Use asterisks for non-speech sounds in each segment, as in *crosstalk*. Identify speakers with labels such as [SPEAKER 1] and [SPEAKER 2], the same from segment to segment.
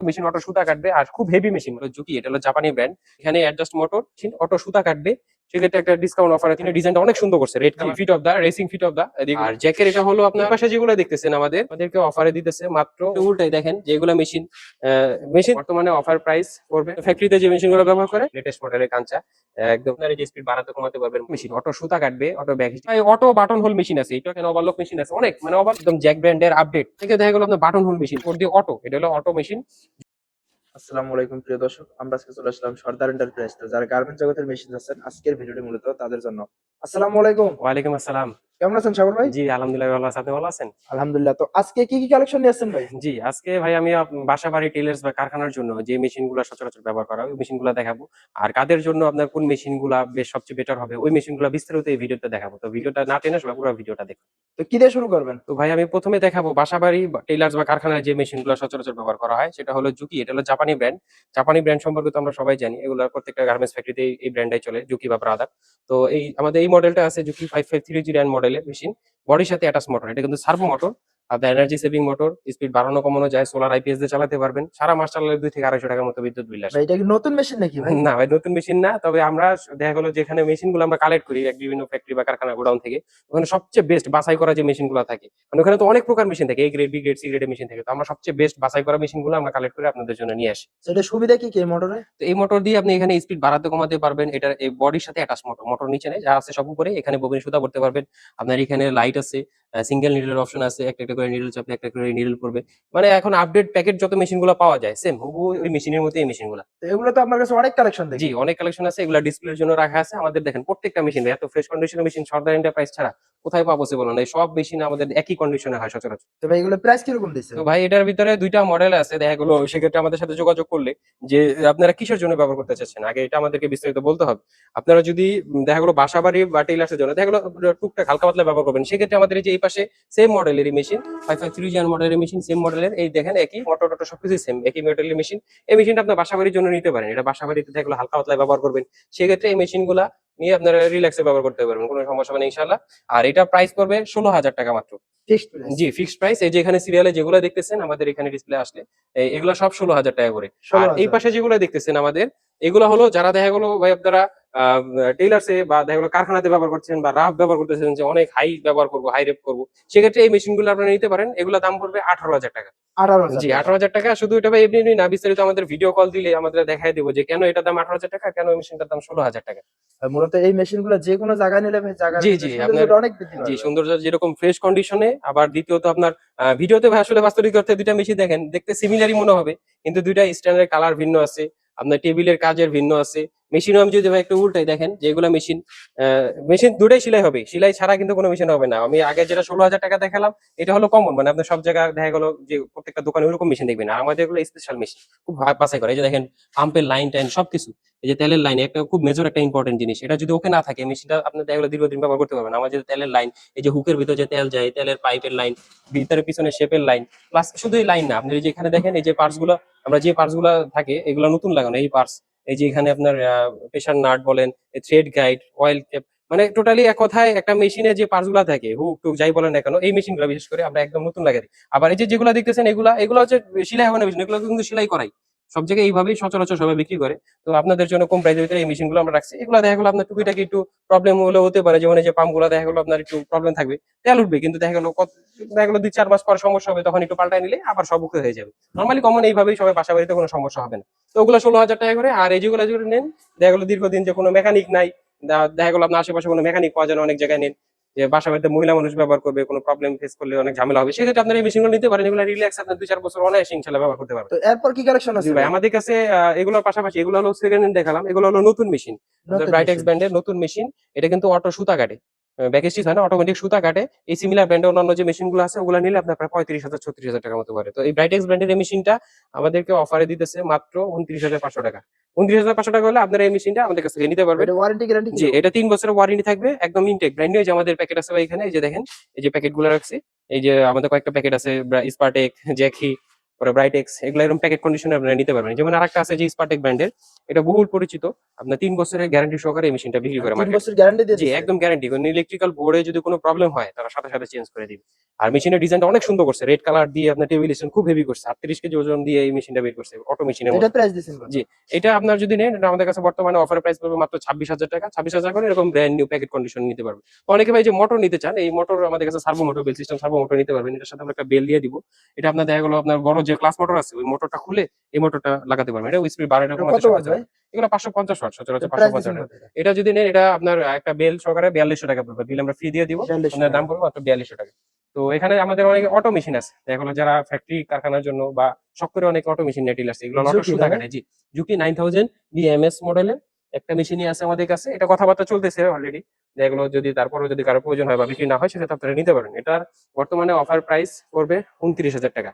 [SPEAKER 1] Machine auto সুতা কাটবে আর খুব হেভি মেশিন ঝুঁকি এটা হলো জাপানি ব্র্যান্ড এখানে অ্যাডজাস্ট মোটর অটো সুতা কাটবে। সেক্ষেত্রে একটা ডিসকাউন্ট অফার আছে। ডিজাইনটা অনেক সুন্দর করছে। Red fit of the racing fit of the আর জ্যাকের এটা হলো আপনার পাশে যেগুলো দেখতেছেন আমাদের আমাদেরকে অফারে দিতেছে মাত্র উল্টাই দেখেন যেগুলো মেশিন মেশিন বর্তমানে অফার প্রাইস করবে। ফ্যাক্টরিতে যে মেশিনগুলো ব্যবহার করে লেটেস্ট মডেলের কাঁচা একদম আপনার যে স্পিড বাড়াতে কমাতে পারবেন। মেশিন অটো সুতা কাটবে auto bag auto button hole machine আছে এটা কেন ওভারলক মেশিন আছে? অনেক মানে ওভার একদম জ্যাক ব্র্যান্ডের আপডেট থেকে দেখা গেল আপনার বাটন হোল মেশিন ওর দিয়ে অটো এটা হলো অটো মেশিন
[SPEAKER 2] আসসালামু আলাইকুম, প্রিয় দর্শক। আমরা আজকে চলে আসলাম সর্দার এন্টারপ্রাইজ যারা গার্মেন্ট জগতের মেশিন আছেন, আজকের ভিডিওটি মূলত তাদের জন্য। আসসালামু আলাইকুম।
[SPEAKER 1] ওয়ালাইকুম আসসালাম।
[SPEAKER 2] কেমন আছেন সাগর ভাই?
[SPEAKER 1] জি আলহামদুলিল্লাহ ভালো আছি। আপনি ভালো আছেন?
[SPEAKER 2] আলহামদুলিল্লাহ। তো আজকে কি কি কালেকশন নিয়ে আসছেন ভাই?
[SPEAKER 1] জি আজকে ভাই আমি বাসা বাড়ি টেলার্স বা কারখানার জন্য যে মেশিনগুলা সচরাচর ব্যবহার করা হয় ওই মেশিনগুলা দেখাবো। আর কাদের জন্য আপনার কোন মেশিনগুলা বেশ সবচেয়ে বেটার হবে ওই মেশিনগুলা বিস্তারিত এই ভিডিওতে দেখাবো। তো ভিডিওটা না টেনে সবাই পুরো ভিডিওটা দেখো
[SPEAKER 2] তো কি দিয়ে শুরু করবেন?
[SPEAKER 1] তো ভাই আমি প্রথমে দেখাবো বাসা বাড়ি টেলার্স বা কারখানায় যে মেশিনগুলো সচরাচর ব্যবহার করা হয় সেটা হলো জুকি এটা হলো জাপানি ব্র্যান্ড জাপানি ব্র্যান্ড সম্পর্কে তো আমরা সবাই জানি এগুলো প্রত্যেকটা গার্মেন্টস ফ্যাক্টরিতে এই ব্র্যান্ডটাই চলে জুকি বা ব্রাদার তো এই আমাদের এই মডেলটা আছে Juki five five three zero মডেলের মেশিন বডির সাথে অ্যাটাচ মোটর এটা কিন্তু সার্ভো মোটর আপনার এনার্জি সেভিং মোটর স্পিড বাড়ানো কমানো যায় সোলার আইপিএস দিয়ে চালাতে পারবেন। সারা মাস চালালে দুই থেকে আড়াইশো টাকার মতো বিদ্যুৎ বিল আসে।
[SPEAKER 2] এটা কি নতুন মেশিন নাকি ভাই?
[SPEAKER 1] না ভাই নতুন মেশিন না তবে আমরা দেখা গেলো যেখানে মেশিনগুলো আমরা কালেক্ট করি বিভিন্ন ফ্যাক্টরি বা কারখানা গোডাউন থেকে ওখানে সবচেয়ে বেস্ট বাছাই করা যে মেশিনগুলো থাকে মানে ওখানে তো অনেক প্রকার মেশিন থাকে A grade B grade C গ্রেডের মেশিন থাকে তো আমরা সবচেয়ে বেস্ট বাছাই করা মেশিনগুলো আমরা কালেক্ট করে আপনাদের জন্য নিয়ে আসি।
[SPEAKER 2] এটা সুবিধা কি কি মোটরে
[SPEAKER 1] তো এই মোটর দিয়ে আপনি এখানে স্পিড বাড়াতে কমাতে পারবেন এটার এই বডির সাথে অ্যাটাচ মোটর মোটর নিচে নেই যা আছে সব উপরে এখানে ববিন সুতা করতে পারবেন আপনার এখানে লাইট আছে সিঙ্গেল নিডলের অপশন আছে একটা একটা করে নিডল চাপলে একটা করে নিডল পড়বে। মানে এখন আপডেট প্যাকেট যত মেশিনগুলো পাওয়া যায় সেম ওই মেশিনের মধ্যে এই মেশিনগুলো
[SPEAKER 2] তো এগুলো তো আপনার কাছে অনেক কালেকশন দেখি।
[SPEAKER 1] জি অনেক কালেকশন আছে এগুলো ডিসপ্লের জন্য রাখা আছে আমাদের দেখেন প্রত্যেকটা মেশিন এত ফ্রেশ কন্ডিশনের মেশিন সর্দার এন্টারপ্রাইজ ছাড়া কোথায় পাবো পসিবল না এই সব মেশিন আমাদের একই কন্ডিশনে হয় সচরাচর।
[SPEAKER 2] তো ভাই এগুলো প্রাইস কীরকম দিচ্ছে?
[SPEAKER 1] তো ভাই এটার ভিতরে দুইটা মডেল আছে দেখা গেলো সেক্ষেত্রে আমাদের সাথে যোগাযোগ করলে যে আপনারা কিসের জন্য ব্যবহার করতে চাচ্ছেন আগে এটা আমাদেরকে বিস্তারিত বলতে হবে। আপনারা যদি দেখা গেলো বাসা বাড়ি বা টেইলার্সের জন্য দেখা গেলো টুকটাক হালকা পাতলা ব্যবহার করবেন সেক্ষেত্রে আমাদের এই যে এই পাশে সেম মডেলের মেশিন ফাইভ ফাইভ থ্রি জিয়ার মডেলের মেশিন সেম মডেলের এই দেখেন একই মোটর টোটো সবকিছু সেম একই মডেলের মেশিন এই মেশিনটা আপনার বাসা বাড়ির জন্য নিতে পারেন এটা বাসা বাড়িতে দেখা গেলো হালকা পাতলা ব্যবহার করবেন সেক্ষেত্রে এই মেশিনগুলা নিয়ে আপনারা রিল্যাক্সে ব্যবহার করতে পারবেন কোনো সমস্যা মানে ইনশাআল্লাহ। আর এটা প্রাইস পড়বে ষোলো হাজার টাকা মাত্র। জি ফিক্সড প্রাইস এই যে এখানে সিরিয়ালে যেগুলো দেখতেছেন আমাদের এখানে ডিসপ্লে আসলে এগুলো সব ষোলো হাজার টাকা করে। আর এই পাশে যেগুলো দেখতেছেন আমাদের এগুলো হলো যারা দেখা গেলো ভাই আপনারা টেইলার্সে বা দেখা গেলো কারখানাতে ব্যবহার করছেন বা রাফ ব্যবহার করতেছেন যে অনেক হাই ব্যবহার করব হাই রেপ করব সেক্ষেত্রে এই মেশিনগুলো আপনারা নিতে পারেন। এগুলো দাম পড়বে আঠারো হাজার টাকা। জি আঠারো হাজার টাকা শুধু এটা ভাই এমনি না বিস্তারিত আমাদের ভিডিও কল দিলে আমাদের দেখাই দেবো যে কেন এটা দাম আঠারো হাজার টাকা কেন এই মেশিনটার দাম ষোলো হাজার টাকা।
[SPEAKER 2] মূলত এই মেশিনগুলো যে কোনো জায়গায় নিলে জায়গা
[SPEAKER 1] জি, জি,
[SPEAKER 2] অনেক
[SPEAKER 1] জি। সৌন্দর্য যেরকম ফ্রেশ কন্ডিশনে আবার দ্বিতীয়ত আপনার ভিডিওতে ভাই আসলে বাস্তবিক অর্থে দুইটা মেশিন দেখেন দেখতে সিমিলারই মনে হবে কিন্তু দুইটা স্ট্যান্ডার্ড কালার ভিন্ন আছে। আপনার টেবিলের কাজের ভিন্ন আছে। মেশিনও আমি যদি ভাই একটু উল্টাই দেখেন, যেগুলো মেশিন মেশিন দুটাই সেলাই হবে। সেলাই ছাড়া কিন্তু কোনো মেশিন হবে না। আমি আগে যেটা ষোলো হাজার টাকা দেখালাম, এটা হলো কমন মানে আপনার সব জায়গায় দেখা গেলো যে প্রত্যেকটা দোকানে ওরকম মেশিন দেখবেন। আমাদের এগুলো স্পেশাল মেশিন খুব বাছাই করে। এই যে দেখেন পাম্পের লাইন টাইন সবকিছু। এই যে তেলের লাইন একটা খুব মেজর একটা ইম্পর্টেন্ট জিনিস। এটা যদি ওকে না থাকে মেশিনটা আপনি দেখা গেলো দীর্ঘদিন ব্যবহার করতে পারবেন আমার যে তেলের লাইন এই যে হুকের ভিতরে যে তেল যায়, তেলের পাইপের লাইন ভিতরে পিছনে শেপের লাইন প্লাস শুধু এই লাইন না। আপনি এই যে এখানে দেখেন, এই যে পার্টসগুলো, আমরা যে পার্টসগুলো থাকে, এগুলো নতুন লাগানো, এই পার্টস এই যে এখানে আপনার প্রেশার নাট বলেন থ্রেড গাইড অয়েল ক্যাপ মানে টোটালি এক কথায় একটা মেশিনে যে পার্টসগুলা থাকে, হুক টুক যাই বলেন না কেন, এই মেশিনগুলা বিশেষ করে আমরা একদম নতুন লাগাই আবার এই যে যেগুলো দেখতেছেন, এগুলা, এগুলো হচ্ছে সেলাই হবে না এগুলো কিন্তু সেলাই করাই। সব জায়গায় এইভাবেই সচরাচর সবাই বিক্রি করে। তো আপনাদের জন্য কম প্রাইসের ভিতরে এই মেশিনগুলো আমরা রাখছি, এগুলো দেখা গেলো আপনার টুকিটাকি একটু প্রবলেম হলে হতে পারে, যেমন এই যে পাম্পগুলো দেখা গেলো আপনার একটু প্রবলেম থাকবে, তেল উঠবে, কিন্তু দেখা গেলো কত দেখা গেলো দুই চার মাস পর সমস্যা হবে, তখন একটু পাল্টাই নিলে আবার সব ওকে হয়ে যাবে। নর্মালি কমন এইভাবেই সবাই বাসা বাড়িতে কোনো সমস্যা হবে না। তো ওগুলো ষোলো হাজার টাকা করে, আর এই যেগুলো যেগুলো নেন, দেখা গেলো দীর্ঘদিন যে কোনো মেকানিক নাই দেখা গেলো আপনার আশেপাশে কোনো মেকানিক পাওয়া যায় অনেক জায়গায় নেন। যে বাসা বাড়িতে মহিলা মানুষ ব্যবহার করবে কোনো প্রবলেম ফেস করলে অনেক ঝামেলা হবে। সেক্ষেত্রে আপনারা এই মেশিনগুলো নিতে পারেন এগুলো রিল্যাক্স আপনার দুই চার বছর অনায়াসে ইনশাল্লাহ ব্যবহার করতে পারবেন।
[SPEAKER 2] এরপর কি কালেকশন আছে?
[SPEAKER 1] ভাই আমাদের কাছে এগুলোর পাশাপাশি এগুলো হলো সেকেন্ড হ্যান্ড দেখালাম এগুলো হলো নতুন মেশিন ব্রাইটেক্স? ব্র্যান্ডের নতুন মেশিন এটা কিন্তু অটো সুতা কাটে। ব্যাক স্টিচ হয় না অটোমেটিক সুতা কাটে। এই সিমিলার ব্র্যান্ডের অন্যান্য যে মেশিনগুলো আছে ওগুলো নিলে আপনার প্রায় পঁয়ত্রিশ হাজার ছত্রিশ হাজার টাকার মতো পারে তো এই ব্রাইটেক্স ব্র্যান্ডের এই মেশিনটা আমাদেরকে অফারে দিতেছে মাত্র উনত্রিশ হাজার পাঁচশো টাকা। উনত্রিশ হাজার পাঁচশো টাকা হলে আপনারা এই মেশিনটা আমাদের কাছ থেকে নিতে পারবেন।
[SPEAKER 2] ওয়ারেন্টি গ্যারান্টি
[SPEAKER 1] জি এটা তিন বছরের ওয়ারেন্টি থাকবে একদম ইনটেক ব্র্যান্ড নিউ যে আমাদের প্যাকেট আছে এখানে এই যে দেখেন এই যে প্যাকেটগুলো রাখছি এই যে আমাদের কয়েকটা প্যাকেট আছে স্পার্টেক জ্যাকি পরে ব্রাইটেক্স এগুলো এরকম প্যাকেট কন্ডিশনে আপনারা নিতে পারবেন। যেমন আরেকটা আছে যে স্পার্টেক ব্র্যান্ডের এটা বহুল পরিচিত। আপনার তিন বছরের গ্যারান্টি সহকারে এই মেশিনটা বিক্রি করে
[SPEAKER 2] তিন বছর গ্যারান্টি দিয়ে
[SPEAKER 1] জি? একদম গ্যারান্টি ইলেকট্রিক্যাল বোর্ডে যদি কোনো প্রবলেম হয় তারা সাথে সাথে চেঞ্জ করে দিবে। আর মেশিনের ডিজাইনটা অনেক সুন্দর করছে। রেড কালার দিয়ে আপনার টেবিল খুব হেভি করছে। আটত্রিশ কেজি ওজন দিয়ে এই মেশিনটা বের করছে অটো মেশিনের
[SPEAKER 2] এটা প্রাইস দিচ্ছেন কত?
[SPEAKER 1] জি। এটা আপনার যদি নেন এটা আমাদের কাছে বর্তমানে অফার প্রাইস পড়বে মাত্র ছাব্বিশ হাজার টাকা। ছাব্বিশ হাজার করে এরকম ব্র্যান্ড নিউ প্যাকেট কন্ডিশন নিতে পারবে। অনেকে ভাই যে মোটর নিতে চান এই মোটর আমাদের কাছে servo motor bell system servo motor নিতে পারবেন। এটার সাথে আমরা একটা বেল দিয়ে দিব। এটা আপনার দেখা গেলো আপনার বড় যে ক্লাস মোটর আছে ওই মোটরটা খুলে এই মোটরটা লাগাতে পারবেন। এটা স্পিড বাড়ানো
[SPEAKER 2] ওয়াট
[SPEAKER 1] এগুলো পাঁচশো পঞ্চাশ ওয়াট সচরাচর পাঁচশো পঞ্চাশ এটা যদি নেন এটা আপনার একটা বেল সহকারে বিয়াল্লিশশো টাকা পড়বে। বিল আমরা ফ্রি দিয়ে দিব আপনার দাম পড়বে মাত্র বিয়াল্লিশশো টাকা। তো এখানে আমাদের অনেক অটো মেশিন আছে। এগুলো যারা ফ্যাক্টরি কারখানার জন্য বা শখ করে অনেক অটো মেশিন নেটিল আছে এগুলো অটো সুতা? কাটে জি। ঝুঁকি নাইন থাউজেন্ড বিএমএস মডেলের একটা মেশিনই আছে আমাদের কাছে এটা কথাবার্তা চলতেছে অলরেডি যেগুলো যদি তারপরে যদি কারও প্রয়োজন হয় বা বিক্রি না হয় সেটা আপনারা নিতে পারেন। এটার বর্তমানে অফার প্রাইস পড়বে উনত্রিশ হাজার টাকা।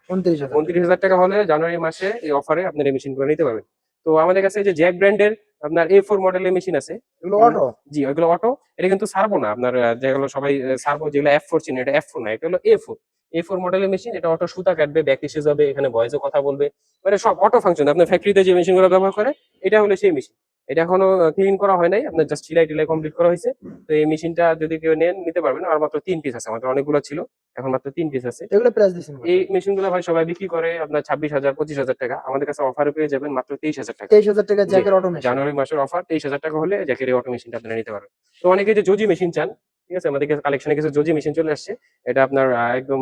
[SPEAKER 1] উনত্রিশ হাজার। টাকা হলে জানুয়ারি মাসে এই অফারে আপনার এই মেশিনগুলো নিতে পারবেন। তো আমাদের কাছে যে জ্যাক ব্র্যান্ডের আপনার এ ফোর মডেলের মেশিন আছে।
[SPEAKER 2] এগুলো অটো
[SPEAKER 1] জি ওইগুলো অটো এটা কিন্তু সার্বো না। আপনার যেগুলো সবাই সার্বো যেগুলো এফ ফোর চিনে এটা এফ ফোর না এটা হলো এ ফোর এ ফোর মডেলের মেশিন এটা অটো সুতা কাটবে ব্যাক ইসে যাবে এখানে ভয়েসও কথা বলবে। মানে সব অটো ফাংশন আপনার ফ্যাক্টরিতে যে মেশিনগুলো ব্যবহার করে এটা হলো সেই মেশিন এটা এখনও ক্লিন করা হয় নাই। আপনার জাস্ট সিলাই টিলাই কমপ্লিট করা হয়েছে। তো এই মেশিনটা যদি কেউ নেন নিতে পারবেন। আর মাত্র তিন পিস আছে। আমাদের অনেকগুলো ছিল। এখন মাত্র তিন পিস আছে।
[SPEAKER 2] এগুলো প্রাইস দিচ্ছেন
[SPEAKER 1] এই মেশিনগুলো ভাই সবাই বিক্রি করে আপনার ছাব্বিশ হাজার পঁচিশ হাজার টাকা। আমাদের কাছে অফারে পেয়ে যাবেন মাত্র তেইশ হাজার টাকা।
[SPEAKER 2] 23,000 টাকা জ্যাকের অটোমেশন
[SPEAKER 1] জানুয়ারি মাসের অফার তেইশ হাজার টাকা হলে জ্যাকের অটো মেশিনটা আপনারা নিতে পারবেন। তো অনেকে যে জজি মেশিন চান ঠিক আছে? আমাদের কালেকশনে কিছু জজি মেশিন চলে আসছে। এটা আপনার একদম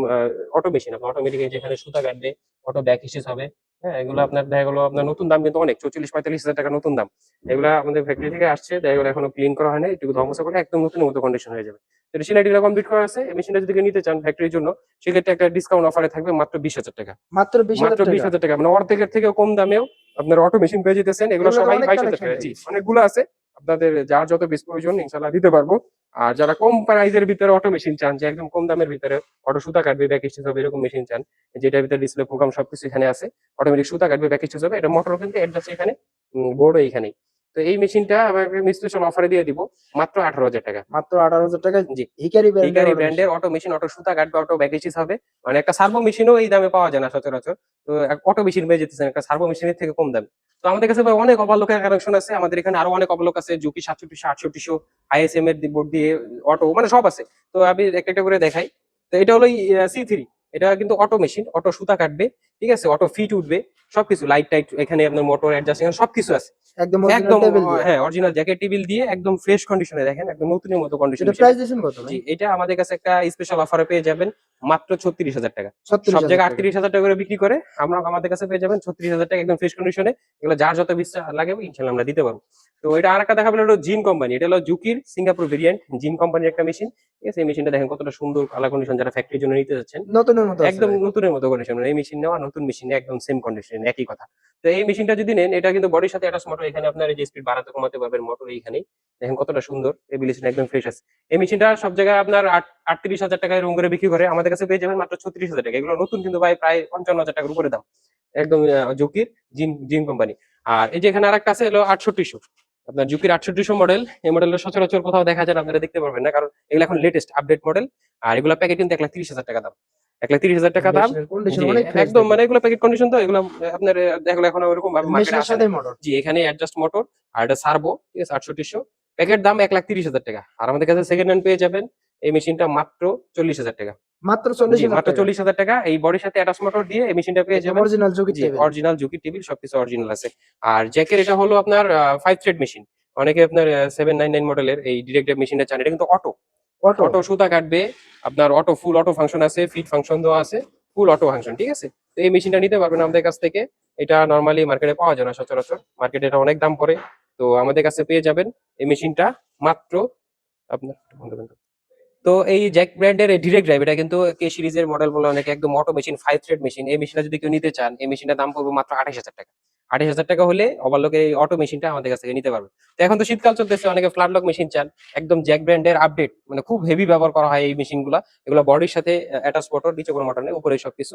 [SPEAKER 1] অটো মেশিন আপনার অটোমেটিক যেখানে সুতা কাটবে অটো ব্যাক হিসেবে হবে। হ্যাঁ এগুলো আপনার দেখা গেলো আপনার নতুন দাম কিন্তু অনেক চৌচল্লিশ পঁয়তাল্লিশ হাজার টাকা নতুন দাম। এগুলো আমাদের ফ্যাক্টরি থেকে আসছে দেখা গেলো এখনও ক্লিন করা হয় না একটু ধ্বংস করে একদম নতুন মতো কন্ডিশন হয়ে যাবে। তো সিনারিটা কমপ্লিট করা আছে মেশিনটা যদি নিতে চান ফ্যাক্টরির জন্য সেক্ষেত্রে একটা ডিসকাউন্ট অফারে থাকবে মাত্র বিশ হাজার টাকা।
[SPEAKER 2] মাত্র 20,000
[SPEAKER 1] মাত্র বিশ হাজার টাকা। মানে অর্ধেকের থেকে কম দামেও আপনার অটো মেশিন পেয়ে যেতেছেন। এগুলো সবাই বাইশ হাজার টাকা জি অনেকগুলো আছে। আপনাদের যার যত বেশ প্রয়োজন ইনশাল্লাহ দিতে পারব। আর যারা কম প্রাইজের ভিতরে অটো মেশিন চান, যে একদম কম দামের ভিতরে অটো সুতা কাটবে ব্যাক হিসাবে এরকম মেশিন চান, যেটার ভিতরে ডিসপ্লে প্রোগ্রাম সবকিছু এখানে আছে অটোমেটিক সুতা কাটবে ব্যাক হিসাবে হবে এটা মোটর কিন্তু অ্যাডজাস্ট এখানে বোর্ডও এখানেই। তো এই মেশিনটা আমাকে স্পেশাল অফারে দিয়ে দিব মাত্র আঠারো হাজার টাকা।
[SPEAKER 2] মাত্র 18,000 টাকা
[SPEAKER 1] জি।
[SPEAKER 2] হিকারি
[SPEAKER 1] হিকারি ব্র্যান্ডের অটো মেশিন অটো সুতা কাটবে অটো ব্যাকেজিস হবে। মানে একটা সার্ভো মেশিনও এই দামে পাওয়া যায় না সচরাচর। তো অটো মেশিন পেয়ে যেতেছেন একটা সার্ভো মেশিনের থেকে কম দামে। তো আমাদের কাছে ভাই অনেক অবালোকের কানেকশন আছে। আমাদের এখানে আরও অনেক অবলোক আছে জুকি সাতষট্টিশো আটষট্টিশো আইএসএম এর বোর্ড দিয়ে অটো মানে সব আছে। তো আমি একটা একটা করে দেখাই। তো এটা হলো সি থ্রি এটা কিন্তু অটো মেশিন অটো সুতা কাটবে ঠিক আছে? অটো ফিট উঠবে। সবকিছু লাইট টাইট এখানে আপনার মোটর অ্যাডজাস্ট সবকিছু আছে।
[SPEAKER 2] একদম
[SPEAKER 1] একদম হ্যাঁ অরিজিনাল জ্যাকেট টেবিল দিয়ে একদম ফ্রেশ কন্ডিশনে দেখেন একদম নতুনের মতো কন্ডিশন
[SPEAKER 2] এটা প্রাইস কত
[SPEAKER 1] জি এটা আমাদের কাছে একটা স্পেশাল অফারে পেয়ে যাবেন মাত্র ছত্রিশ হাজার টাকা। সব জায়গায়
[SPEAKER 2] টাকা।
[SPEAKER 1] আটত্রিশ হাজার টাকা করে বিক্রি করে আমরা আমাদের কাছে পেয়ে যাবেন ছত্রিশ হাজার টাকা একদম ফ্রেশ কন্ডিশনে এগুলো যার যত বিশ্বাস লাগে ইনশাল্লাহ আমরা দিতে পারব। তো এটা আর একটা দেখাবেন হলো জিন কোম্পানি এটা হলো জুকির সিঙ্গাপুর ভেরিয়েন্ট জিন কোম্পানির একটা মেশিন ঠিক আছে এই মেশিনটা দেখেন কতটা সুন্দর কালার কন্ডিশন যারা ফ্যাক্টরির জন্য নিতে যাচ্ছেন।
[SPEAKER 2] নতুনের মতো
[SPEAKER 1] একদম নতুনের মতো কন্ডিশন এই মেশিন নেওয়া নতুন মেশিন একদম সেম কন্ডিশন একই কথা। তো এই মেশিনটা যদি নেন এটা কিন্তু বডির সাথে অ্যাটাচ মোটর এখানে আপনার এই যে স্পিড বাড়াতে কমাতে পারবেন মোটর এইখানে দেখেন কতটা সুন্দর এবিলিশন একদম ফ্রেশ আছে। এই মেশিনটা সব জায়গায় আপনার আটত্রিশ হাজার টাকায় রুম করে বিক্রি করে আমাদের কাছে পেয়ে যাবেন মাত্র ছত্রিশ হাজার টাকা। এগুলো নতুন কিন্তু ভাই প্রায় পঞ্চান্ন হাজার টাকার উপরে দাম। একদম জুকির জিন জিন কোম্পানি আর এই যে এখানে আর একটা আছে হলো আটষট্টিশো। আপনার জুকির আটষট্টিশো মডেল এই মডেলটা সচরাচর কোথাও দেখা যায় না আপনারা দেখতে পারবেন না কারণ এগুলো এখন লেটেস্ট আপডেট মডেল আর এগুলো প্যাকেট কিন্তু এক লাখ তিরিশ হাজার টাকা দাম। এক লাখ তিরিশ হাজার টাকা দাম। একদম মানে এগুলো প্যাকেট কন্ডিশন তো এগুলো আপনার এগুলো এখন ওরকম জি এখানে অ্যাডজাস্ট মোটর আর এটা সার্ভো ঠিক আছে আটষট্টিশো প্যাকেট দাম এক লাখ তিরিশ হাজার টাকা। আর আমাদের কাছে সেকেন্ড হ্যান্ড পেয়ে যাবেন এই মেশিনটা মাত্র চল্লিশ হাজার টাকা।
[SPEAKER 2] মাত্র 40,000
[SPEAKER 1] মাত্র চল্লিশ হাজার টাকা। এই বডির সাথে অ্যাটাচ মোটর দিয়ে এই মেশিনটা পেয়ে যাবেন
[SPEAKER 2] original Juki table
[SPEAKER 1] original Juki table সবকিছু অরিজিনাল আছে। আর জ্যাকের এটা হলো আপনার ফাইভ থ্রেড মেশিন অনেকে আপনার সেভেন নাইন নাইন মডেলের এই ডিরেক্ট মেশিনটা চান। এটা কিন্তু অটো
[SPEAKER 2] অটো
[SPEAKER 1] অটো সুতা কাটবে। আপনার অটো ফুল অটো ফাংশন আছে ফিট ফাংশন দেওয়া আছে ফুল অটো ফাংশন ঠিক আছে? তো এই মেশিনটা নিতে পারবেন আমাদের কাছ থেকে। এটা নর্মালি মার্কেটে পাওয়া যায় না সচরাচর। মার্কেটে এটা অনেক দাম পড়ে। তো আমাদের কাছে পেয়ে যাবেন এই মেশিনটা মাত্র আপনার তো। এই জ্যাক ব্র্যান্ডের ডিরেক্ট ড্রাইভ এটা কিন্তু কে সিরিজের মডেল বলে অনেকে একদম auto machine five thread machine এই মেশিনটা যদি কেউ নিতে চান, এই মেশিনটার দাম পড়বে মাত্র আঠাশ হাজার টাকা। আঠাশ হাজার টাকা হলে ওভারলকের এই অটো মেশিনটা আমাদের কাছ থেকে নিতে পারবে। তো এখন তো শীতকাল চলতেছে, অনেকে ফ্ল্যাট লক মেশিন চান, একদম জ্যাক ব্র্যান্ডের আপডেট মানে খুব হেভি ব্যবহার করা হয় এই মেশিনগুলো এগুলো বডির সাথে অ্যাটাচ মোটর নিচে কোনো মোটর নেই, উপরে সবকিছু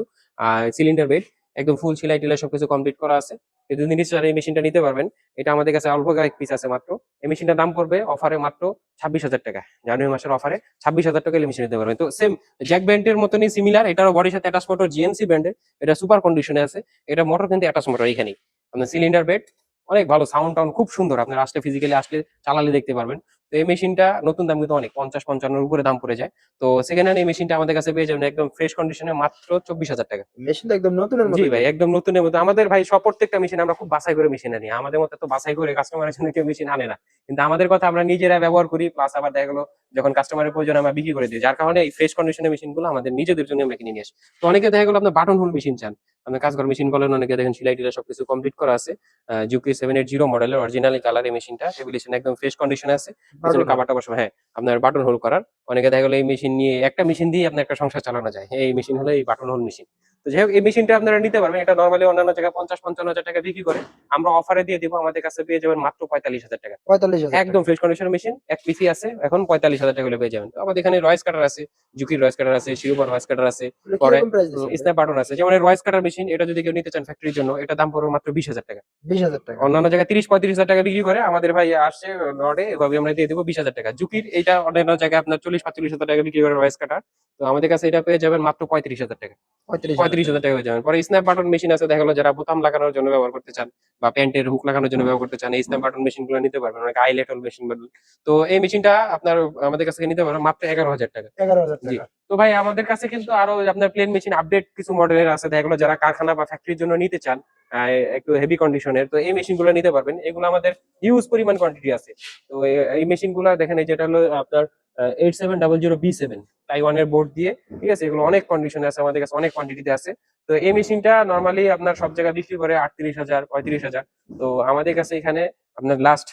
[SPEAKER 1] সিলিন্ডার বেড একদম ফুল সেলাই টিলাই সবকিছু কমপ্লিট করা আছে। যদি নিতে চান এই মেশিনটা নিতে পারবেন। এটা আমাদের কাছে অল্প কয়েক পিস আছে মাত্র। এই মেশিনটার দাম পড়বে অফারে মাত্র ছাব্বিশ হাজার টাকা। জানুয়ারি মাসের অফারে ছাব্বিশ হাজার টাকা মেশিন নিতে পারবেন। তো সেম জ্যাক ব্যান্ডের মতনই সিমিলার এটারও বডির সাথে অ্যাটাচ মোটর জিএমসি ব্র্যান্ডের এটা সুপার কন্ডিশনে আছে। এটা মোটর কিন্তু অ্যাটাচ মোটর এখানেই আপনার সিলিন্ডার বেড অনেক ভালো সাউন্ড টাউন খুব সুন্দর। আপনার আসলে ফিজিক্যালি আসলে চালালে দেখতে পারবেন। তো এই মেশিনটা নতুন দাম কিন্তু অনেক পঞ্চাশ পঞ্চান্নর উপরে দাম পড়ে যায়। তো সেকেন্ড হ্যান্ড এই মেশিনটা আমাদের কাছে পেয়ে যাবেন একদম ফ্রেশ কন্ডিশনে মাত্র চব্বিশ হাজার টাকা।
[SPEAKER 2] মেশিনটা একদম নতুনের মতো
[SPEAKER 1] জি ভাই একদম নতুনের মতো। আমাদের ভাই সব প্রত্যেকটা মেশিন আমরা খুব বাছাই করে মেশিন আনি। আমাদের মতো তো বাছাই করে কাস্টমারের জন্য কেউ মেশিন আনে না। কিন্তু আমাদের কথা আমরা নিজেরা ব্যবহার করি প্লাস আবার দেখা গেলো যখন কাস্টমারের প্রয়োজন আমরা বিক্রি করে দিই। যার কারণে এই ফ্রেশ কন্ডিশনের মেশিনগুলো আমাদের নিজেদের জন্য আমরা কিনে নিয়ে আসি। তো অনেকে দেখা গেলো আপনার বাটন হোল মেশিন চান। আপনার কাজ করার মেশিন বলেন অনেকে দেখেন সিলাই টিলাই সবকিছু কমপ্লিট করা আছে। জুকি সেভেন এইট জিরো মডেলের অরিজিনালি কালার এই মেশিনটা টেবিলেশন একদম ফ্রেশ কন্ডিশনে আছে। পিছনে কাবারটা বসে হ্যাঁ আপনার বাটন হোল করার। অনেকে দেখা গেলো এই মেশিন নিয়ে একটা মেশিন দিয়ে আপনার একটা সংসার চালানো যায়। এই মেশিন হলো এই বাটন হোল মেশিন তো যাই হোক এই মেশিনটা আপনারা নিতে পারবেন। এটা নর্মালি অন্যান্য জায়গায় পঞ্চাশ পঞ্চান্ন হাজার টাকা বিক্রি করে। আমরা অফারে দিয়ে দিব আমাদের কাছে পেয়ে যাবেন মাত্র পঁয়তাল্লিশ হাজার টাকা।
[SPEAKER 2] পঁয়তাল্লিশ
[SPEAKER 1] একদম ফ্রেশ কন্ডিশন মেশিন এক পিসি আছে এখন পঁয়তাল্লিশ হাজার টাকা পেয়ে যাবেন। আমাদের এখানে রয়েস কাটার আছে জুকির রয়েস কাটার আছে শিরোবার রয়েস কাটার আছে পরে স্ন্যাপ বাটন আছে। যেমন রয়েস কাটার মেশিন এটা যদি কেউ নিতে চান ফ্যাক্টরির জন্য এটা দাম পড়বে মাত্র বিশ হাজার টাকা।
[SPEAKER 2] বিশ হাজার টাকা।
[SPEAKER 1] অন্যান্য জায়গায় তিরিশ পঁয়ত্রিশ হাজার টাকা বিক্রি করে। আমাদের ভাই আসছে লড়ে এভাবে আমরা দিয়ে দেবো বিশ হাজার টাকা। জুকির এটা অন্যান্য জায়গায় আপনার চল্লিশ পাঁচচল্লিশ হাজার টাকা বিক্রি করে রয়েস কাটার তো আমাদের কাছে এটা পেয়ে যাবেন মাত্র পঁয়ত্রিশ হাজার টাকা।
[SPEAKER 2] পঁয়ত্রিশ
[SPEAKER 1] হাজার টাকা হয়ে যাবেন পরে স্ন্যাপ বাটন মেশিন আছে দেখা গেলো যারা বোতাম লাগানোর জন্য ব্যবহার করতে চান বা প্যান্টের হুক লাগানোর জন্য ব্যবহার করতে চান এই স্ন্যাপ বাটন মেশিনগুলো নিতে পারবেন। অনেক আইলেটল মেশিন বলুন। তো এই মেশিনটা আপনার আমাদের কাছে নিতে পারবেন মাত্র এগারো হাজার টাকা।
[SPEAKER 2] এগারো হাজার। টাকা।
[SPEAKER 1] তো ভাই আমাদের কাছে কিন্তু আরও আপনার প্লেন মেশিন আপডেট কিছু মডেলের আছে। দেখা গেলো যারা কারখানা বা ফ্যাক্টরির জন্য নিতে চান একটু হেভি কন্ডিশনের তো এই মেশিনগুলো নিতে পারবেন। এগুলো আমাদের হিউজ পরিমাণ কোয়ান্টিটি আছে। তো এই মেশিনগুলো দেখেন, এই যেটা হলো আপনার eight seven double zero B seven তাইওয়ানের বোর্ড দিয়ে। ঠিক আছে? এগুলো অনেক কন্ডিশনে আছে, আমাদের কাছে অনেক কোয়ান্টিটিতে আছে। তো এই মেশিনটা নর্মালি আপনার সব জায়গায় বিক্রি করে আটত্রিশ হাজার, পঁয়ত্রিশ হাজার। তো আমাদের কাছে এখানে আপনার লাস্ট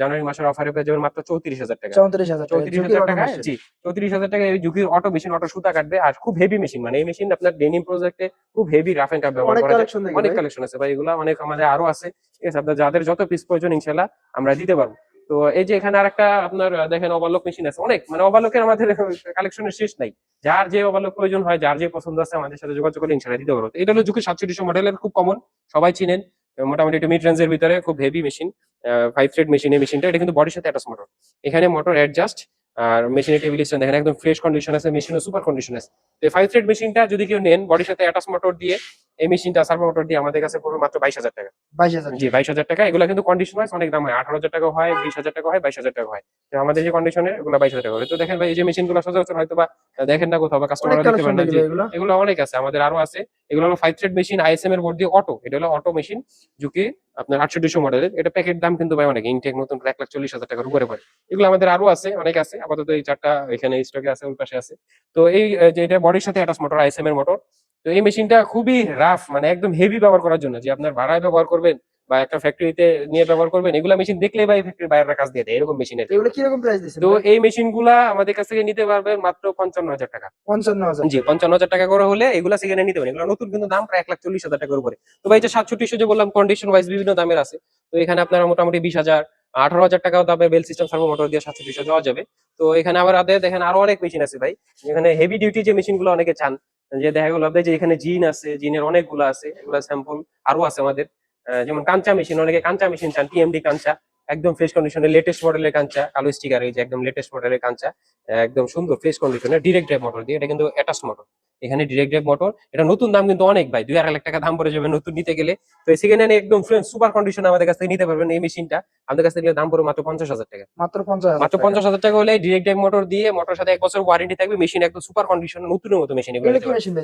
[SPEAKER 1] জানুয়ারি মাসের অফারে পেয়ে যাবেন মাত্র চৌত্রিশ হাজার টাকা।
[SPEAKER 2] চৌত্রিশ হাজার টাকা
[SPEAKER 1] চৌত্রিশ হাজার টাকা জি চৌত্রিশ হাজার টাকা এই ঝুঁকির অটো মেশিন অটো সুতা কাটবে আর খুব হেভি মেশিন মানে এই মেশিন আপনার ডেনিম প্রজেক্টে খুব হেভি রাফ এন্ড ব্যবহার করা যায়। অনেক কালেকশন আছে ভাই এগুলো অনেক আমাদের আরও আছে। ঠিক আছে আপনার যাদের যত পিস প্রয়োজন ইনশাল্লাহ আমরা দিতে পারব। তো এই যে এখানে আরেকটা আপনার দেখেন ওভারলক মেশিন আছে। অনেক মানে ওভারলকের আমাদের *laughs* কালেকশনের শেষ নাই। যার যে ওভারলক প্রয়োজন হয় যার যে পছন্দ আছে আমাদের সাথে যোগাযোগ করলে ইনশাল্লাহ দিতে পারব। এটা হলো ঝুঁকি সাতচল্লিশশো মডেলের খুব কমন সবাই চিনেন। মোটামুটি একটু মিড রেঞ্জের ভিতরে খুব heavy machine five thread machine মেশিনটা এটা কিন্তু বডির সাথে অ্যাটাচ মোটর এখানে মোটর অ্যাডজাস্ট আর মেশিনের টেবিল স্ট্যান্ড দেখেন একদম ফ্রেশ কন্ডিশন আছে মেশিনও সুপার কন্ডিশন আছে। তো ফাইভ থ্রেড মেশিনটা যদি কেউ নেন বডির সাথে অ্যাটাচ মোটর দিয়ে এই মেশিনটা সার্ভো মোটর দিয়ে আমাদের কাছে পড়বে মাত্র বাইশ হাজার টাকা।
[SPEAKER 2] বাইশ হাজার
[SPEAKER 1] জি বাইশ হাজার টাকা। এগুলো কিন্তু কন্ডিশন ওয়াইজ অনেক দাম হয়। আঠারো হাজার টাকা হয় বিশ হাজার টাকা হয় বাইশ হাজার টাকা হয়। তো আমাদের যে কন্ডিশনে এগুলো বাইশ হাজার টাকা হয় তো দেখেন ভাই এই যে মেশিনগুলো সচরাচর হয়তো বা দেখেন না কোথাও বা কাস্টমার দেখতে পারেন না
[SPEAKER 2] এগুলো।
[SPEAKER 1] অনেক আছে। আমাদের আরও আছে। এগুলো হলো ফাইভ থ্রেড মেশিন আইএসএম এর বোর্ড দিয়ে অটো এটা হলো অটো মেশিন ঝুঁকি আপনার আটশো দুশো মডেলের এটা প্যাকেট দাম কিন্তু ভাই অনেক। ইনটেক নতুন এক লাখ চল্লিশ হাজার টাকার উপরে পড়ে। এগুলো আমাদের আরও আছে, অনেক আছে। আপাতত এই চারটা এখানে স্টকে আছে, ওই পাশে আছে। তো এই যে এটা বডির সাথে অ্যাটাচ মোটর আইসএম এর মোটর তো এই মেশিনটা খুবই রাফ মানে একদম হেভি ব্যবহার করার জন্য। যে আপনার ভাড়ায় ব্যবহার করবেন বা একটা ফ্যাক্টরিতে নিয়ে ব্যবহার করবেন এগুলা মেশিন দেখলেই ভাই ফ্যাক্টরি বাইরের কাজ দিয়ে দেয় এরকম মেশিন
[SPEAKER 2] এগুলো কীরকম প্রাইস দিচ্ছেন
[SPEAKER 1] তো এই মেশিনগুলা আমাদের কাছ থেকে নিতে পারবেন মাত্র পঞ্চান্ন হাজার টাকা।
[SPEAKER 2] পঞ্চান্ন হাজার
[SPEAKER 1] জি পঞ্চান্ন হাজার টাকা করে হলে এগুলা সেখানে নিতে পারেন। এগুলো নতুন কিন্তু দাম প্রায় এক লাখ চল্লিশ হাজার টাকার উপরে। তো ভাই যে সাতষট্টিশো যে বললাম কন্ডিশন ওয়াইজ বিভিন্ন দামের আছে। তো এখানে আপনারা মোটামুটি বিশ হাজার আঠারো হাজার টাকাও দামে বেল সিস্টেম সার্ভো মোটর দিয়ে সাতষট্টিশো দেওয়া যাবে। তো এখানে আবার আদের দেখেন আরও অনেক মেশিন আছে ভাই। এখানে হেভি ডিউটি যে মেশিনগুলো অনেকে চান যে দেখা গেলো যে এখানে জিন আছে জিনের অনেকগুলো আছে এগুলো স্যাম্পল আরও আছে আমাদের। যেমন কাঞ্চা মেশিন, অনেকে কাঞ্চা মেশিন চান টিএমডি কাঞ্চা একদম ফ্রেশ কন্ডিশনে লেটেস্ট মডেলের কাঞ্চা কালো স্টিকার এই যে একদম লেটেস্ট মডেলের কাঞ্চা একদম সুন্দর ফ্রেশ কন্ডিশনে ডিরেক্ট ড্রাইভ মোটর দিয়ে, এটা কিন্তু অ্যাটাচ মোটর এখানে ডিরেক্ট ড্রাইভ মোটর এটা নতুন দাম কিন্তু অনেক ভাই দুই আড়াই লাখ টাকা দাম পড়ে যাবে নতুন নিতে গেলে। তো সেখানে একদম ফ্রেন্ড সুপার কন্ডিশন আমাদের কাছ থেকে নিতে পারবেন এই মেশিনটা আমাদের কাছ থেকে দাম পড়বে মাত্র পঞ্চাশ হাজার টাকা।
[SPEAKER 2] মাত্র পঞ্চাশ
[SPEAKER 1] মাত্র পঞ্চাশ হাজার টাকা হলে ডিরেক্ট ড্রাইভ মোটর দিয়ে মোটর সাথে এক বছর ওয়ারেন্টি থাকবে মেশিন একদম সুপার কন্ডিশন নতুনের মতো মেশিন এগুলো
[SPEAKER 2] এগুলো। মেশিন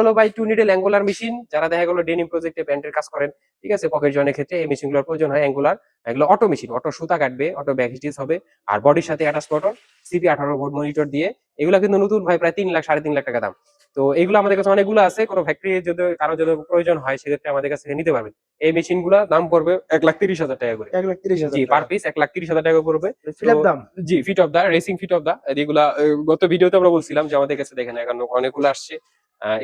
[SPEAKER 1] হলো ভাই টু নিডেল অ্যাঙ্গুলার মেশিন যারা দেখা গেলো ডেনিম প্রজেক্টে প্যান্টের কাজ করেন ঠিক আছে? পকেট জয়েন্টের ক্ষেত্রে এই মেশিনগুলোর প্রয়োজন হয় অ্যাঙ্গুলার এগুলো অটো মেশিন অটো সুতা কাটবে অটো ব্যাক হিটিস হবে আর বডির সাথে অ্যাটাচ মোটর সিপি আঠারো ভোল্ট মনিটর দিয়ে। এগুলো কিন্তু নতুন ভাই প্রায় তিন লাখ সাড়ে তিন লাখ টাকা দাম। তো এগুলো আমাদের কাছে অনেকগুলো আছে। কোনো ফ্যাক্টরি যদি কারও যদি প্রয়োজন হয় সেক্ষেত্রে আমাদের কাছে নিতে পারবেন। এই মেশিনগুলা দাম পড়বে এক লাখ তিরিশ হাজার টাকা করে।
[SPEAKER 2] এক লাখ তিরিশ হাজার
[SPEAKER 1] জি পার পিস এক লাখ তিরিশ হাজার টাকা পড়বে।
[SPEAKER 2] দাম?
[SPEAKER 1] জি fit of the racing fit of the এগুলা গত ভিডিওতে আমরা বলছিলাম যে আমাদের কাছে দেখেন এখন অনেকগুলো আসছে।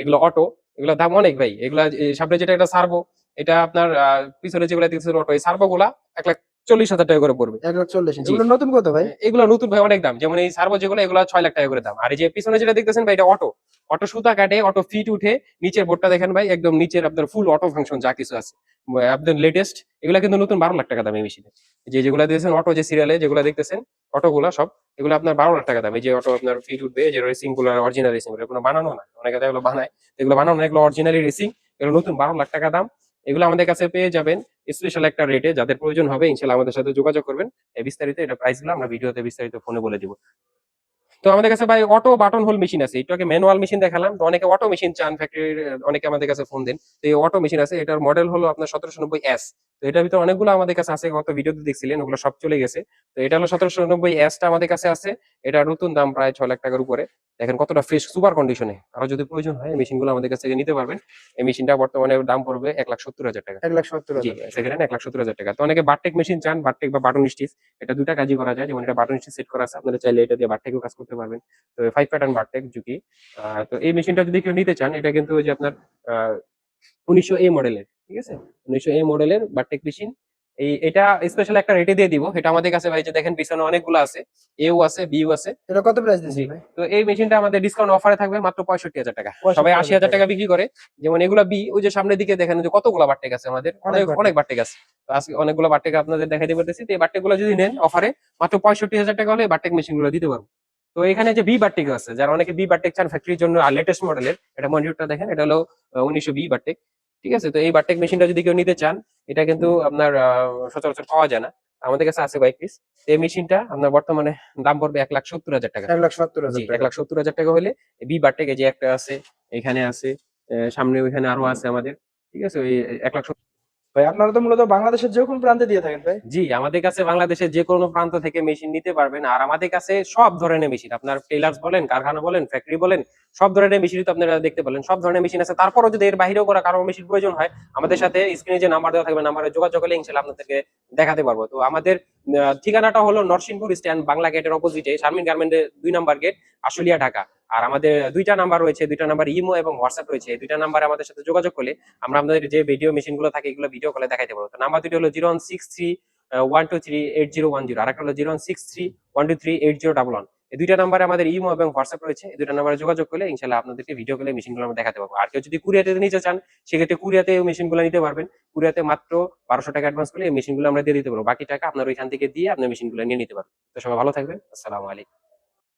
[SPEAKER 1] এগুলো অটো এগুলো দাম অনেক ভাই। এগুলা সামনে যেটা একটা সার্ভো এটা আপনার পিছনে যেগুলো দেখছেন অটো এই সার্ভো গুলা এক লাখ চল্লিশ হাজার টাকা করে পড়বে।
[SPEAKER 2] এক লাখ চল্লিশ এগুলো নতুন কত ভাই?
[SPEAKER 1] এগুলো নতুন ভাই অনেক দাম। যেমন এই সার্ভো যেগুলো এগুলো ছয় লাখ টাকা করে দাম। আর এই যে পিছনে যেটা দেখতেছেন ভাই এটা অটো। অটো সুতা কাটে অটো ফিট উঠে নিচের বোর্ডটা দেখেন ভাই একদম নিচের আপনার ফুল অটো ফাংশন যা কিছু আছে। আপনার লেটেস্ট এগুলা কিন্তু নতুন বারো লাখ টাকা দাম এই মেশিনে যে যেগুলো দেখতেছেন অটো যে সিরিয়ালে যেগুলো দেখতেছেন অটো গুলা সব এগুলো আপনার বারো লাখ টাকা দাম। এই যে অটো আপনার ফিট উঠবে যে রেসিংগুলো অরিজিনাল রেসিংগুলো এগুলো বানানো না। অনেকে এগুলো বানায়। এগুলো বানানো না এগুলো অরিজিনালি রেসিং এগুলো নতুন বারো লাখ টাকা দাম। এগুলো আমাদের কাছে পেয়ে যাবেন। স্পেশাল একটা রেটে যাদের প্রয়োজন হবে ইনশাল্লাহ আমাদের সাথে যোগাযোগ করবেন। এই বিস্তারিত এটা প্রাইসগুলো আমরা ভিডিওতে বিস্তারিত ফোনে বলে দিব। তো আমাদের কাছে ভাই অটো বাটন হোল মেশিন আছে। এটাকে ম্যানুয়াল মেশিন দেখালাম, তো অনেকে অটো মেশিন চান ফ্যাক্টরির অনেকে আমাদের কাছে ফোন দেন। তো এই অটো মেশিন আছে, এটার মডেল হলো আপনার সতেরোশো নব্বই এস তো এটার ভিতরে অনেকগুলো আমাদের কাছে আছে গত ভিডিওতে দেখছিলেন ওগুলো সব চলে গেছে। তো এটা হলো সতেরোশো নব্বই এসটা আমাদের কাছে আছে এটা নতুন দাম প্রায় ছয় লাখ টাকার উপরে। দেখেন কতটা ফ্রেশ সুপার কন্ডিশনে আরও যদি প্রয়োজন হয় এই মেশিনগুলো আমাদের কাছ থেকে নিতে পারবেন। এই মেশিনটা বর্তমানে দাম পড়বে এক লাখ সত্তর হাজার টাকা।
[SPEAKER 2] এক লাখ সত্তর
[SPEAKER 1] সেকেন্ড এক লাখ সত্তর হাজার টাকা। তো অনেকে বারটেক মেশিন চান বারটেক বা বাটন স্টিচ এটা দুটা কাজই করা যায় যেমন এটা বাটন স্টিচ সেট করা আছে আপনারা চাইলে এটা দিয়ে বারটেকও কাজ করতে পারবেন। তো ফাইভ প্যাটার্ন বারটেক ঝুঁকি। তো এই মেশিনটা যদি কেউ নিতে চান এটা কিন্তু ওই যে আপনার উনিশশো এ মডেলের ঠিক আছে? উনিশশো এ মডেলের বারটেক মেশিন এই এটা স্পেশাল একটা রেটে দিয়ে দিব। এটা আমাদের কাছে ভাই যে দেখেন পিছনে অনেকগুলো আছে। এও আছে বিও আছে।
[SPEAKER 2] এটা কত প্রাইস দিচ্ছি
[SPEAKER 1] তো এই মেশিনটা আমাদের ডিসকাউন্ট অফারে থাকবে মাত্র পঁয়ষট্টি হাজার টাকা। সবাই আশি হাজার টাকা। বিক্রি করে। যেমন এগুলা বি ওই যে সামনের দিকে দেখেন যে কতগুলো বারটেক আছে আমাদের?
[SPEAKER 2] অনেক
[SPEAKER 1] অনেক
[SPEAKER 2] বারটেক।
[SPEAKER 1] আছে। তো আজকে অনেকগুলো বারটেক আপনাদের দেখাই দিতে পারতেছি। তো এই যদি নেন অফারে মাত্র পঁয়ষট্টি হাজার টাকা হলে বারটেক মেশিনগুলো দিতে পারব। তো এখানে যে বি বারটেক আছে যারা অনেকে বি বারটেক চান ফ্যাক্টরির জন্য আর লেটেস্ট মডেলের এটা মনিটরটা দেখেন এটা হলো উনিশশো বি বারটেক ঠিক আছে? তো এই বারটেক মেশিনটা যদি কেউ নিতে চান এটা কিন্তু আপনার সচরাচর পাওয়া যায় না। আমাদের কাছে আছে কয়েক পিস এই মেশিনটা আপনার বর্তমানে দাম পড়বে এক লাখ সত্তর হাজার টাকা।
[SPEAKER 2] এক লাখ সত্তর হাজার
[SPEAKER 1] এক লাখ সত্তর হাজার টাকা হলে বি বারটেক যে একটা আছে এখানে আছে সামনে ওইখানে আরও আছে আমাদের ঠিক আছে? ওই এক লাখ সত্তর
[SPEAKER 2] ভাই, আপনারা তো মূলত বাংলাদেশের যে কোনো প্রান্তে দিয়ে থাকেন, ভাই।
[SPEAKER 1] জি, আমাদের কাছে বাংলাদেশের যে কোনো প্রান্ত থেকে মেশিন নিতে পারবেন। আর আমাদের কাছে সব ধরনের মেশিন, আপনার টেলার্স বলেন, কারখানা বলেন, ফ্যাক্টরি বলেন, সব ধরনের মেশিন তো আপনারা দেখতে পেলেন সব ধরনের মেশিন আছে। তারপরও যদি এর বাইরেও করা কারও মেশিন প্রয়োজন হয়, আমাদের সাথে স্ক্রিনে যে নাম্বার দেওয়া থাকবে, নাম্বারে যোগাযোগ করলে ইনশাল্লাহ আপনাদেরকে দেখাতে পারব। তো আমাদের ঠিকানাটা হলো নরসিংপুর স্ট্যান্ড, বাংলা গেটের অপোজিটে শারমিন গার্মেন্টের দুই নাম্বার গেট, আশুলিয়া, ঢাকা। আর আমাদের দুইটা নাম্বার রয়েছে, দুইটা নাম্বার ইমো এবং হোয়াটসঅ্যাপ রয়েছে। এই দুইটা নাম্বারে আমাদের সাথে যোগাযোগ করলে আমরা আমাদের যে ভিডিও মেশিনগুলো থাকে এগুলো ভিডিও কলে দেখাইতে পারব। তো নাম্বার দুটি হলো zero one six three one two three eight zero one zero আর একটা হলো zero six three one two three eight zero double one এই দুইটা নাম্বারে আমাদের ইমো এবং হোয়াটসঅ্যাপ রয়েছে, এই দুইটা নাম্বারে যোগাযোগ করলে ইনশাল্লাহ আপনাদেরকে ভিডিও কলে মেশিনগুলো আমরা দেখাতে পারব। আর কেউ যদি কুরিয়াতে নিতে চান, সেক্ষেত্রে কুরিয়াতে মেশিনগুলো নিতে পারবেন। কুরিয়াতে মাত্র বারোশো টাকা অ্যাডভান্স করলে এই মেশিনগুলো আমরা দিয়ে দিতে পারব। বাকি টাকা আপনার ওইখান থেকে দিয়ে আপনার মেশিনগুলো নিয়ে নিতে পারবেন। তো সবাই ভালো থাকবেন। আসসালামু আলাইকুম।